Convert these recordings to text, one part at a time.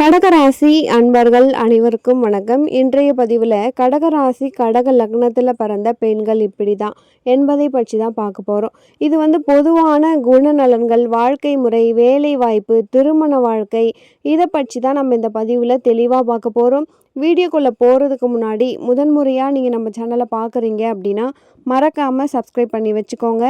கடகராசி அன்பர்கள் அனைவருக்கும் வணக்கம். இன்றைய பதிவில் கடகராசி கடக லக்னத்தில் பிறந்த பெண்கள் இப்படி தான் என்பதை பற்றி தான் பார்க்க போகிறோம் இது வந்து பொதுவான குணநலன்கள் வாழ்க்கை முறை வேலை வாய்ப்பு திருமண வாழ்க்கை இதை பற்றி தான் நம்ம இந்த பதிவில் தெளிவாக பார்க்க போகிறோம் வீடியோக்குள்ளே போகிறதுக்கு முன்னாடி முதன்முறையாக நீங்கள் நம்ம சேனலை பார்க்குறீங்க அப்படின்னா மறக்காமல் சப்ஸ்கிரைப் பண்ணி வச்சுக்கோங்க.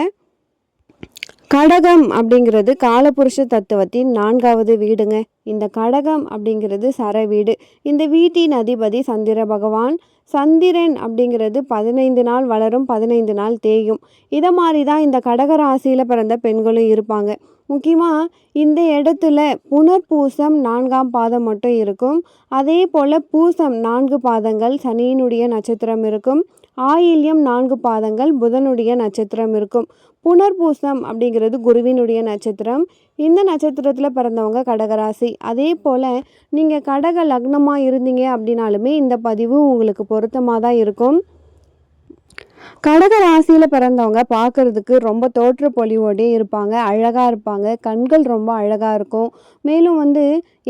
கடகம் அப்படிங்கிறது காலபுருஷ தத்துவத்தின் நான்காவது வீடுங்க. இந்த கடகம் அப்படிங்கிறது சர வீடு. இந்த வீட்டின் அதிபதி சந்திர பகவான். சந்திரன் அப்படிங்கிறது பதினைந்து நாள் வளரும் பதினைந்து நாள் தேயும். இதை மாதிரி தான் இந்த கடக ராசியில் பிறந்த பெண்களும் இருப்பாங்க. முக்கியமாக இந்த இடத்துல புனர்பூசம் நான்காம் பாதம் மட்டும் இருக்கும். அதே போல் பூசம் நான்கு பாதங்கள் சனியினுடைய நட்சத்திரம் இருக்கும். ஆயில்யம் நான்கு பாதங்கள் புதனுடைய நட்சத்திரம் இருக்கும். புனர்பூசம் அப்படிங்கிறது குருவினுடைய நட்சத்திரம். இந்த நட்சத்திரத்தில் பிறந்தவங்க கடகராசி. அதே போல் நீங்கள் கடக லக்னமாக இருந்தீங்க அப்படின்னாலுமே இந்த பதிவு உங்களுக்கு பொருத்தமாக தான் இருக்கும். கடக ராசியில் பிறந்தவங்க பார்க்கறதுக்கு ரொம்ப தோற்ற பொலிவோடே இருப்பாங்க அழகாக இருப்பாங்க கண்கள் ரொம்ப அழகாக இருக்கும். மேலும் வந்து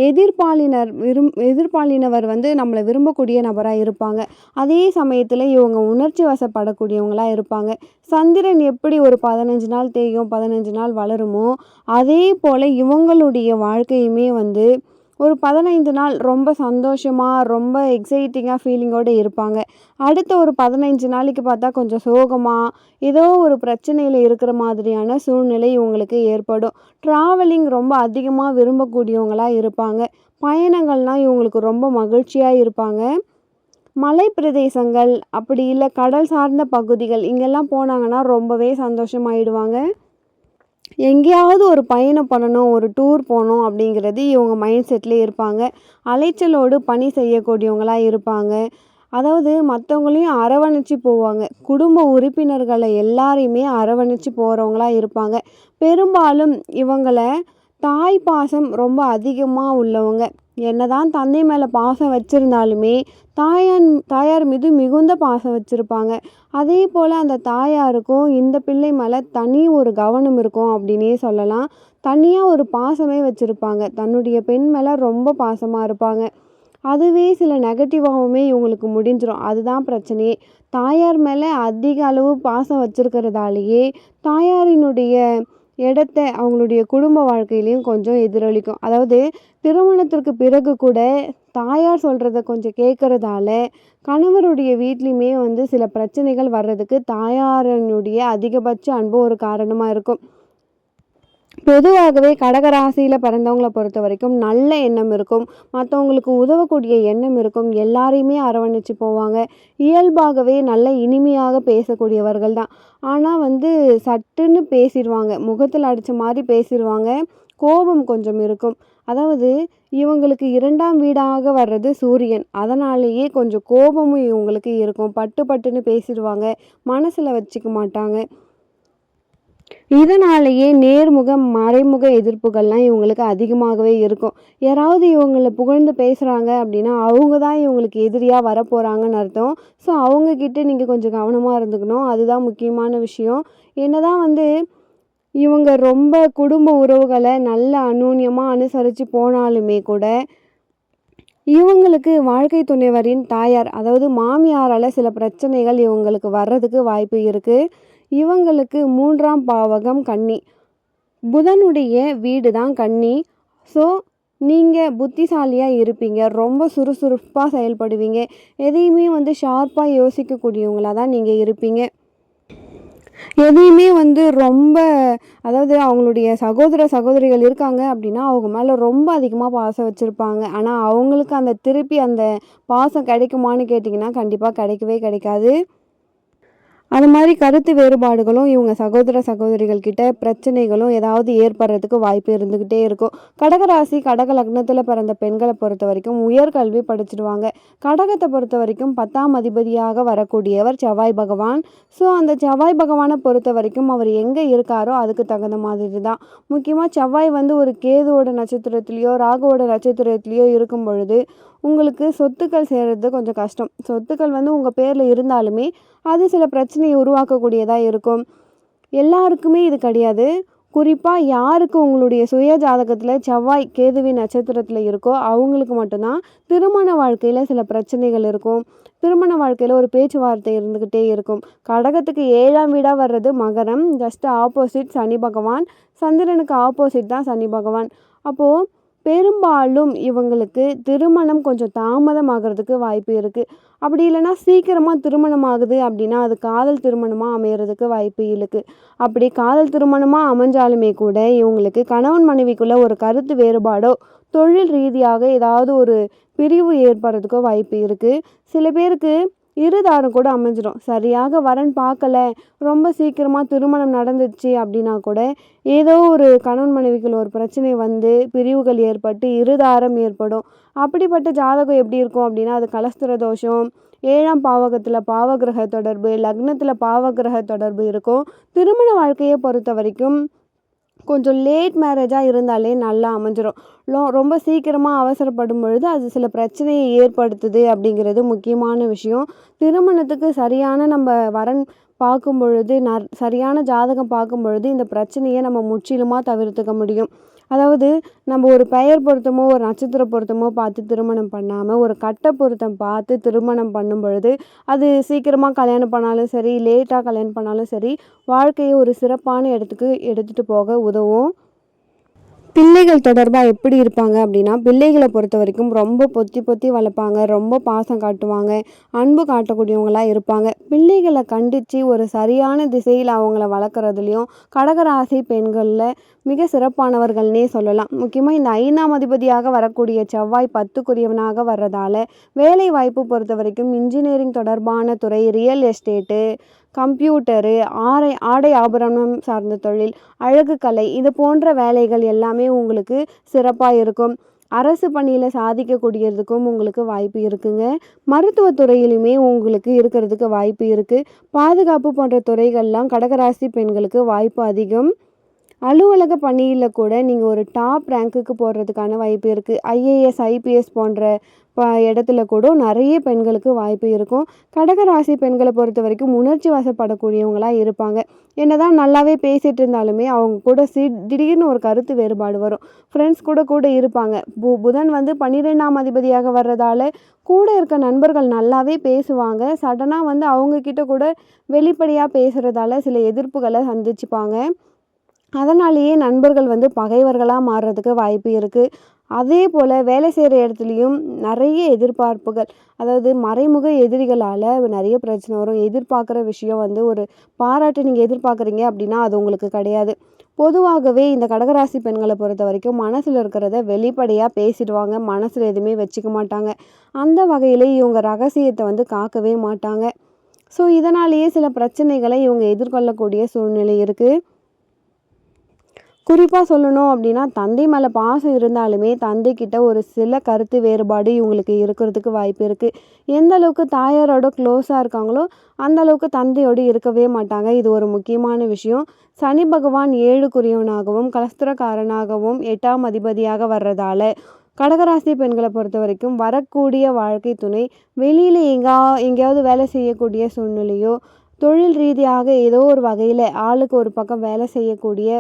எதிர்பாலினர் விரும் எதிர்பாலினவர் வந்து நம்மளை விரும்பக்கூடிய நபராக இருப்பாங்க. அதே சமயத்தில் இவங்க உணர்ச்சி வசப்படக்கூடியவங்களாக இருப்பாங்க. சந்திரன் எப்படி ஒரு பதினஞ்சு நாள் தேயும் பதினஞ்சு நாள் வளருமோ அதே போல் இவங்களுடைய வாழ்க்கையுமே வந்து ஒரு பதினைந்து நாள் ரொம்ப சந்தோஷமாக ரொம்ப எக்ஸைட்டிங்காக ஃபீலிங்கோடு இருப்பாங்க. அடுத்த ஒரு பதினைஞ்சு நாளைக்கு பார்த்தா கொஞ்சம் சோகமாக ஏதோ ஒரு பிரச்சனையில் இருக்கிற மாதிரியான சூழ்நிலை இவங்களுக்கு ஏற்படும். ட்ராவலிங் ரொம்ப அதிகமாக விரும்பக்கூடியவங்களாக இருப்பாங்க. பயணங்கள்னால் இவங்களுக்கு ரொம்ப மகிழ்ச்சியாக இருப்பாங்க. மலை பிரதேசங்கள் அப்படி இல்லை கடல் சார்ந்த பகுதிகள் இங்கெல்லாம் போனாங்கன்னா ரொம்பவே சந்தோஷமாயிடுவாங்க. எங்கேயாவது ஒரு பயணம் பண்ணணும் ஒரு டூர் போகணும் அப்படிங்கிறது இவங்க மைண்ட் செட்லேயே இருப்பாங்க. அலைச்சலோடு பணி செய்யக்கூடியவங்களாக இருப்பாங்க. அதாவது மற்றவங்களையும் அரவணைச்சு போவாங்க. குடும்ப உறுப்பினர்களை எல்லாரையுமே அரவணைச்சு போகிறவங்களா இருப்பாங்க. பெரும்பாலும் இவங்களை தாய் பாசம் ரொம்ப அதிகமாக உள்ளவங்க. என்னதான் தந்தை மேலே பாசம் வச்சுருந்தாலுமே தாயான் தாயார் மீது மிகுந்த பாசம் வச்சுருப்பாங்க. அதே போல் அந்த தாயாருக்கும் இந்த பிள்ளை மேலே தனி ஒரு கவனம் இருக்கும் அப்படின்னே சொல்லலாம். தனியாக ஒரு பாசமே வச்சுருப்பாங்க. தன்னுடைய பெண் மேலே ரொம்ப பாசமாக இருப்பாங்க. அதுவே சில நெகட்டிவாகவுமே இவங்களுக்கு முடிஞ்சிடும் அதுதான் பிரச்சனையே. தாயார் மேலே அதிக அளவு பாசம் வச்சுருக்கிறதாலேயே தாயாரினுடைய இடத்த அவங்களுடைய குடும்ப வாழ்க்கையிலையும் கொஞ்சம் எதிரொலிக்கும். அதாவது திருமணத்திற்கு பிறகு கூட தாயார் சொல்கிறத கொஞ்சம் கேட்குறதால கணவருடைய வீட்லேயுமே வந்து சில பிரச்சனைகள் வர்றதுக்கு தாயாரினுடைய அதிகபட்ச அன்பு ஒரு காரணமாக இருக்கும். பொதுவாகவே கடகராசியில் பிறந்தவங்களை பொறுத்த வரைக்கும் நல்ல எண்ணம் இருக்கும். மற்றவங்களுக்கு உதவக்கூடிய எண்ணம் இருக்கும். எல்லாரையுமே அரவணைச்சு போவாங்க. இயல்பாகவே நல்ல இனிமையாக பேசக்கூடியவர்கள் தான். ஆனால் வந்து சட்டுன்னு பேசிடுவாங்க முகத்தில் அடித்த மாதிரி பேசிடுவாங்க கோபம் கொஞ்சம் இருக்கும். அதாவது இவங்களுக்கு இரண்டாம் வீடாக வர்றது சூரியன். அதனாலேயே கொஞ்சம் கோபமும் இவங்களுக்கு இருக்கும். பட்டு பட்டுன்னு பேசிடுவாங்க மனசில் வச்சுக்க மாட்டாங்க. இதனாலேயே நேர்முக மறைமுக எதிர்ப்புகள்லாம் இவங்களுக்கு அதிகமாகவே இருக்கும். யாராவது இவங்களை புகழ்ந்து பேசுகிறாங்க அப்படின்னா அவங்க தான் இவங்களுக்கு எதிரியாக வரப்போகிறாங்கன்னு அர்த்தம். ஸோ அவங்கக்கிட்ட நீங்கள் கொஞ்சம் கவனமாக இருந்துக்கணும். அதுதான் முக்கியமான விஷயம். என்னதான் வந்து இவங்க ரொம்ப குடும்ப உறவுகளை நல்ல அநூன்யமாக அனுசரித்து போனாலுமே கூட இவங்களுக்கு வாழ்க்கை துணைவரின் தாயார் அதாவது மாமியாரால் சில பிரச்சனைகள் இவங்களுக்கு வர்றதுக்கு வாய்ப்பு இருக்குது இவங்களுக்கு மூன்றாம் பாவகம் கன்னி. புதனுடைய வீடு தான் கன்னி. ஸோ நீங்கள் புத்திசாலியாக இருப்பீங்க. ரொம்ப சுறுசுறுப்பாக செயல்படுவீங்க. எதையுமே வந்து ஷார்ப்பாக யோசிக்கக்கூடியவங்களாக தான் நீங்கள் இருப்பீங்க. எதையுமே வந்து ரொம்ப அதாவது அவங்களுடைய சகோதர சகோதரிகள் இருக்காங்க அப்படின்னா அவங்க மேலே ரொம்ப அதிகமாக பாசம் வச்சுருப்பாங்க. ஆனால் அவங்களுக்கு அந்த திருப்பி அந்த பாசம் கிடைக்குமான்னு கேட்டிங்கன்னா கண்டிப்பாக கிடைக்கவே கிடைக்காது. அது மாதிரி கருத்து வேறுபாடுகளும் இவங்க சகோதர சகோதரிகள் கிட்ட பிரச்சனைகளும் ஏதாவது ஏற்படுறதுக்கு வாய்ப்பு இருந்துக்கிட்டே இருக்கும். கடகராசி கடக லக்னத்தில் பிறந்த பெண்களை பொறுத்த வரைக்கும் உயர்கல்வி படிச்சிடுவாங்க. கடகத்தை பொறுத்த வரைக்கும் பத்தாம் அதிபதியாக வரக்கூடியவர் செவ்வாய் பகவான். ஸோ அந்த செவ்வாய் பகவானை பொறுத்த வரைக்கும் அவர் எங்கே இருக்காரோ அதுக்கு தகுந்த மாதிரி தான் முக்கியமாக செவ்வாய் வந்து ஒரு கேதுவோட நட்சத்திரத்துலேயோ ராகுவோட நட்சத்திரத்துலேயோ இருக்கும் பொழுது உங்களுக்கு சொத்துக்கள் சேர்றது கொஞ்சம் கஷ்டம். சொத்துக்கள் வந்து உங்கள் பேரில் இருந்தாலுமே அது சில பிரச்சனையை உருவாக்கக்கூடியதாக இருக்கும். எல்லாருக்குமே இது கிடையாது. குறிப்பாக யாருக்கு உங்களுடைய சுய ஜாதகத்தில் செவ்வாய் கேதுவி நட்சத்திரத்தில் இருக்கோ அவங்களுக்கு மட்டும்தான் திருமண வாழ்க்கையில் சில பிரச்சனைகள் இருக்கும். திருமண வாழ்க்கையில் ஒரு பேச்சுவார்த்தை இருந்துக்கிட்டே இருக்கும். கடகத்துக்கு ஏழாம் வீடாக வர்றது மகரம் ஜஸ்ட் ஆப்போசிட் சனி பகவான். சந்திரனுக்கு ஆப்போசிட் தான் சனி பகவான். அப்போது பெரும்பாலும் இவங்களுக்கு திருமணம் கொஞ்சம் தாமதமாகிறதுக்கு வாய்ப்பு இருக்குது அப்படி இல்லைன்னா சீக்கிரமாக திருமணம் ஆகுது அப்படின்னா அது காதல் திருமணமாக அமையறதுக்கு வாய்ப்பு இருக்குது அப்படி காதல் திருமணமாக அமைஞ்சாலுமே கூட இவங்களுக்கு கணவன் மனைவிக்குள்ளே ஒரு கருத்து வேறுபாடோ தொழில் ரீதியாக ஏதாவது ஒரு பிரிவு ஏற்படுறதுக்கோ வாய்ப்பு இருக்குது சில பேருக்கு இருதாரம் கூட அமைஞ்சிடும் சரியாக வரன் பார்க்கல. ரொம்ப சீக்கிரமாக திருமணம் நடந்துச்சு அப்படின்னா கூட ஏதோ ஒரு கணவன் மனைவிக்குள்ள ஒரு பிரச்சனை வந்து பிரிவுகள் ஏற்பட்டு இருதாரம் ஏற்படும். அப்படிப்பட்ட ஜாதகம் எப்படி இருக்கும் அப்படின்னா அது கலஸ்திர தோஷம் ஏழாம் பாவகத்தில் பாவகிரக தொடர்பு லக்னத்தில் பாவகிரக தொடர்பு இருக்கும். திருமண வாழ்க்கையை பொறுத்த வரைக்கும் கொஞ்சம் லேட் மேரேஜாக இருந்தாலே நல்லா அமைஞ்சிரும். லோ ரொம்ப சீக்கிரமாக அவசரப்படும் பொழுது அது சில பிரச்சனையை ஏற்படுத்துது அப்படிங்கிறது முக்கியமான விஷயம். திருமணத்துக்கு சரியான நம்ம வரன் பார்க்கும் பொழுது ந சரியான ஜாதகம் பார்க்கும் பொழுது இந்த பிரச்சனையை நம்ம முற்றிலுமாக தவிர்த்துக்க முடியும். அதாவது நம்ம ஒரு பெயர் பொருத்தமோ ஒரு நட்சத்திர பொருத்தமோ பார்த்து திருமணம் பண்ணாமல் ஒரு கட்ட பொருத்தம் பார்த்து திருமணம் பண்ணும் பொழுது அது சீக்கிரமாக கல்யாணம் பண்ணாலும் சரி லேட்டாக கல்யாணம் பண்ணாலும் சரி வாழ்க்கையை ஒரு சிறப்பான இடத்துக்கு எடுத்துகிட்டு போக உதவும். பிள்ளைகள் தொடர்பாக எப்படி இருப்பாங்க அப்படின்னா பிள்ளைகளை பொறுத்த வரைக்கும் ரொம்ப பொத்தி பொத்தி வளர்ப்பாங்க ரொம்ப பாசம் காட்டுவாங்க அன்பு காட்டக்கூடியவங்களாக இருப்பாங்க. பிள்ளைகளை கண்டித்து ஒரு சரியான திசையில் அவங்கள வளர்க்குறதுலையும் கடகராசி பெண்களில் மிக சிறப்பானவர்கள்னே சொல்லலாம். முக்கியமாக இந்த ஐந்தாம் அதிபதியாக வரக்கூடிய செவ்வாய் பத்துக்குரியவனாக வர்றதால வேலை வாய்ப்பு பொறுத்த வரைக்கும் இன்ஜினியரிங் தொடர்பான துறை ரியல் எஸ்டேட்டு கம்ப்யூட்டரு ஆடை ஆடை ஆபரணம் சார்ந்த தொழில் அழகு கலை இது போன்ற வேலைகள் எல்லாமே உங்களுக்கு சிறப்பாக இருக்கும். அரசு பணியில் சாதிக்கக்கூடியதுக்கும் உங்களுக்கு வாய்ப்பு இருக்குங்க. மருத்துவத்துறையிலுமே உங்களுக்கு இருக்கிறதுக்கு வாய்ப்பு இருக்குது பாதுகாப்பு போன்ற துறைகள்லாம் கடகராசி பெண்களுக்கு வாய்ப்பு அதிகம். அலுவலக பணியில் கூட நீங்கள் ஒரு டாப் ரேங்க்குக்கு போடுறதுக்கான வாய்ப்பு இருக்குது ஐஏஎஸ் ஐபிஎஸ் போன்ற ப இடத்துல கூட நிறைய பெண்களுக்கு வாய்ப்பு இருக்கும். கடகராசி பெண்களை பொறுத்த வரைக்கும் உணர்ச்சி வசப்படக்கூடியவங்களாக இருப்பாங்க. என்னதான் நல்லாவே பேசிகிட்டு இருந்தாலுமே அவங்க கூட சி திடீர்னு ஒரு கருத்து வேறுபாடு வரும். ஃப்ரெண்ட்ஸ் கூட கூட இருப்பாங்க. பு புதன் வந்து பன்னிரெண்டாம் அதிபதியாக வர்றதால கூட இருக்க நண்பர்கள் நல்லாவே பேசுவாங்க. சடனாக வந்து அவங்கக்கிட்ட கூட வெளிப்படையாக பேசுகிறதால சில எதிர்ப்புகளை சந்திச்சுப்பாங்க. அதனாலேயே நண்பர்கள் வந்து பகைவர்களாக மாறுறதுக்கு வாய்ப்பு இருக்குது அதே போல் வேலை செய்கிற இடத்துலையும் நிறைய எதிர்பார்ப்புகள் அதாவது மறைமுக எதிரிகளால் நிறைய பிரச்சனை வரும். எதிர்பார்க்குற விஷயம் வந்து ஒரு பாராட்டு நீங்கள் எதிர்பார்க்குறீங்க அப்படின்னா அது உங்களுக்கு கிடையாது. பொதுவாகவே இந்த கடகராசி பெண்களை பொறுத்த வரைக்கும் மனசில் இருக்கிறத வெளிப்படையாக பேசிடுவாங்க. மனசில் எதுவுமே வச்சுக்க மாட்டாங்க. அந்த வகையில் இவங்க ரகசியத்தை வந்து காக்கவே மாட்டாங்க. ஸோ இதனாலேயே சில பிரச்சனைகளை இவங்க எதிர்கொள்ளக்கூடிய சூழ்நிலை இருக்குது குறிப்பாக சொல்லணும் அப்படின்னா தந்தை மேலே பாசம் இருந்தாலுமே தந்தைக்கிட்ட ஒரு சில கருத்து வேறுபாடு இவங்களுக்கு இருக்கிறதுக்கு வாய்ப்பு இருக்குது எந்த அளவுக்கு தாயாரோட க்ளோஸாக இருக்காங்களோ அந்த அளவுக்கு தந்தையோடு இருக்கவே மாட்டாங்க. இது ஒரு முக்கியமான விஷயம். சனி பகவான் ஏழுக்குரியவனாகவும் கலஸ்திரக்காரனாகவும் எட்டாம் அதிபதியாக வர்றதால கடகராசி பெண்களை பொறுத்த வரைக்கும் வரக்கூடிய வாழ்க்கை துணை வெளியில் எங்கா எங்கேயாவது வேலை செய்யக்கூடிய சூழ்நிலையோ தொழில் ரீதியாக ஏதோ ஒரு வகையில் ஆளுக்கு ஒரு பக்கம் வேலை செய்யக்கூடிய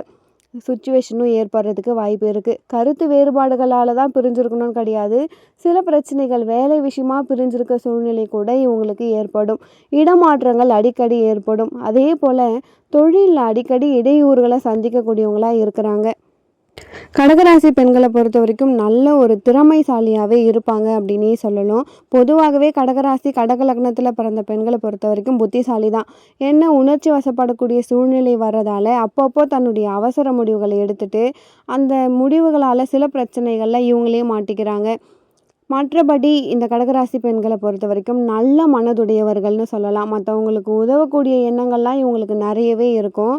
சுச்சுவேஷனும் ஏற்படுறதுக்கு வாய்ப்பு இருக்குது கருத்து வேறுபாடுகளால் தான் பிரிஞ்சிருக்கணும்னு கிடையாது. சில பிரச்சனைகள் வேலை விஷயமாக பிரிஞ்சிருக்க சூழ்நிலை கூட இவங்களுக்கு ஏற்படும். இடமாற்றங்கள் அடிக்கடி ஏற்படும். அதே போல் தொழிலில் அடிக்கடி இடையூறுகளை சந்திக்கக்கூடியவங்களாக இருக்கிறாங்க. கடகராசி பெண்களை பொறுத்த வரைக்கும் நல்ல ஒரு திறமைசாலியாகவே இருப்பாங்க அப்படின்னே சொல்லலாம். பொதுவாகவே கடகராசி கடக லக்னத்தில் பிறந்த பெண்களை பொறுத்த வரைக்கும் புத்திசாலி தான் என்ன உணர்ச்சி வசப்படக்கூடிய சூழ்நிலை வர்றதால அப்பப்போ தன்னுடைய அவசர முடிவுகளை எடுத்துட்டு அந்த முடிவுகளால் சில பிரச்சனைகளில் இவங்களே மாட்டிக்கிறாங்க. மற்றபடி இந்த கடகராசி பெண்களை பொறுத்த வரைக்கும் நல்ல மனதுடையவர்கள்னு சொல்லலாம். மற்றவங்களுக்கு உதவக்கூடிய எண்ணங்கள்லாம் இவங்களுக்கு நிறையவே இருக்கும்.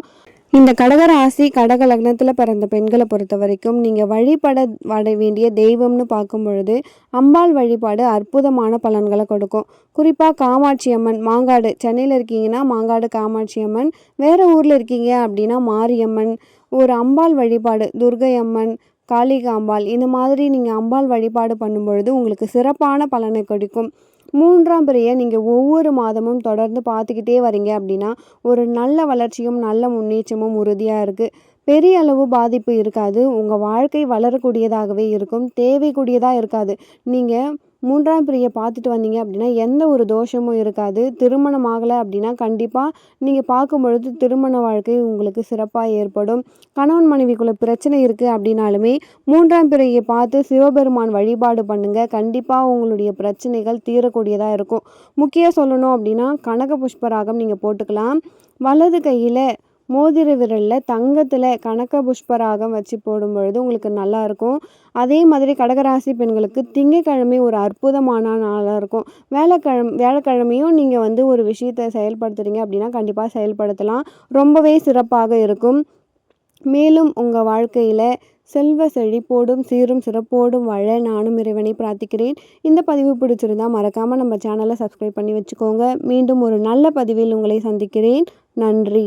இந்த கடகராசி கடக லக்னத்தில் பிறந்த பெண்களை பொறுத்த வரைக்கும் நீங்கள் வழிபட வட வேண்டிய தெய்வம்னு பார்க்கும் பொழுது அம்பாள் வழிபாடு அற்புதமான பலன்களை கொடுக்கும். குறிப்பாக காமாட்சி அம்மன் மாங்காடு. சென்னையில் இருக்கீங்கன்னா மாங்காடு காமாட்சி அம்மன். வேறு ஊரில் இருக்கீங்க அப்படின்னா மாரியம்மன். ஒரு அம்பாள் வழிபாடு துர்கை அம்மன் காளிகாம்பாள் இந்த மாதிரி நீங்கள் அம்பாள் வழிபாடு பண்ணும் பொழுது உங்களுக்கு சிறப்பான பலனை கொடுக்கும். மூன்றாம் பிறையை நீங்கள் ஒவ்வொரு மாதமும் தொடர்ந்து பார்த்துக்கிட்டே வரீங்க அப்படின்னா ஒரு நல்ல வளர்ச்சியும் நல்ல முன்னேற்றமும் உறுதியாக இருக்குது பெரிய அளவு பாதிப்பு இருக்காது. உங்கள் வாழ்க்கை வளரக்கூடியதாகவே இருக்கும். தேவைக்கூடியதாக இருக்காது. நீங்கள் மூன்றாம் பிறையை பார்த்துட்டு வந்தீங்க அப்படின்னா எந்த ஒரு தோஷமும் இருக்காது. திருமணம் ஆகலை அப்படின்னா கண்டிப்பாக நீங்கள் பார்க்கும் பொழுது திருமண வாழ்க்கை உங்களுக்கு சிறப்பாக ஏற்படும். கணவன் மனைவிக்குள்ள பிரச்சனை இருக்குது அப்படின்னாலுமே மூன்றாம் பிறையை பார்த்து சிவபெருமான் வழிபாடு பண்ணுங்கள் கண்டிப்பாக உங்களுடைய பிரச்சனைகள் தீரக்கூடியதாக இருக்கும். முக்கிய சொல்லணும் அப்படின்னா கனக புஷ்பராகம் நீங்கள் போட்டுக்கலாம். வலது கையில் மோதிர விரலில் தங்கத்தில் கனக புஷ்பராகம் வச்சு போடும் பொழுது உங்களுக்கு நல்லா இருக்கும் அதே மாதிரி கடகராசி பெண்களுக்கு திங்கக்கிழமை ஒரு அற்புதமான நாளாக இருக்கும். வேலைக்கிழமை வியாழக்கிழமையும் நீங்கள் வந்து ஒரு விஷயத்தை செயல்படுத்துகிறீங்க அப்படின்னா கண்டிப்பாக செயல்படுத்தலாம். ரொம்பவே சிறப்பாக இருக்கும். மேலும் உங்கள் வாழ்க்கையில் செல்வ செழிப்போடும் சீரும் சிறப்போடும் வாழ நானும் இறைவனை பிரார்த்திக்கிறேன். இந்த பதிவு பிடிச்சிருந்தா மறக்காமல் நம்ம சேனலை சப்ஸ்கிரைப் பண்ணி வச்சுக்கோங்க. மீண்டும் ஒரு நல்ல பதிவில் உங்களை சந்திக்கிறேன். நன்றி.